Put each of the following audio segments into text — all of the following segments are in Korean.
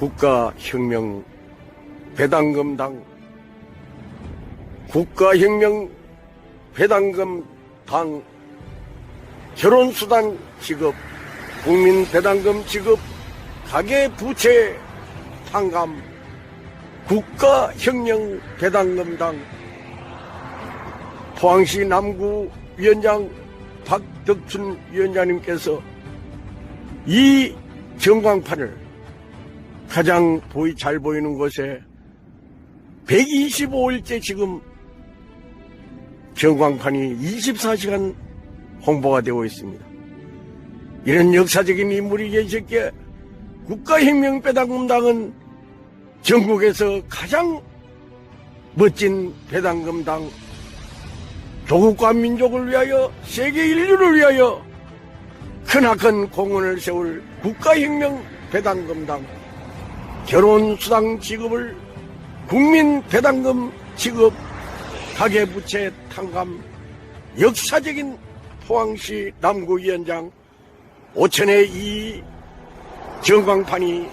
국가혁명 배당금당 국가혁명 배당금당 결혼수당 지급 국민 배당금 지급 가계부채 탕감 국가혁명 배당금당. 포항시 남구 위원장 박덕춘 위원장님께서 이 전광판을 가장 보이 잘 보이는 곳에 125일째 지금 전광판이 24시간 홍보가 되고 있습니다. 이런 역사적인 인물이 계셨기에 국가혁명배당금당은 전국에서 가장 멋진 배당금당 조국과 민족을 위하여 세계 인류를 위하여 크나큰 공헌을 세울 국가혁명 배당금당 결혼수당 지급을 국민 배당금 지급 가계부채 탕감 역사적인 포항시 남구위원장 오천의 이 전광판이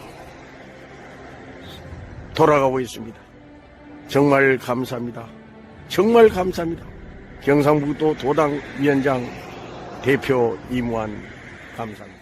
돌아가고 있습니다. 정말 감사합니다. 정말 감사합니다. 경상북도 도당 위원장 대표 이무환 감사합니다.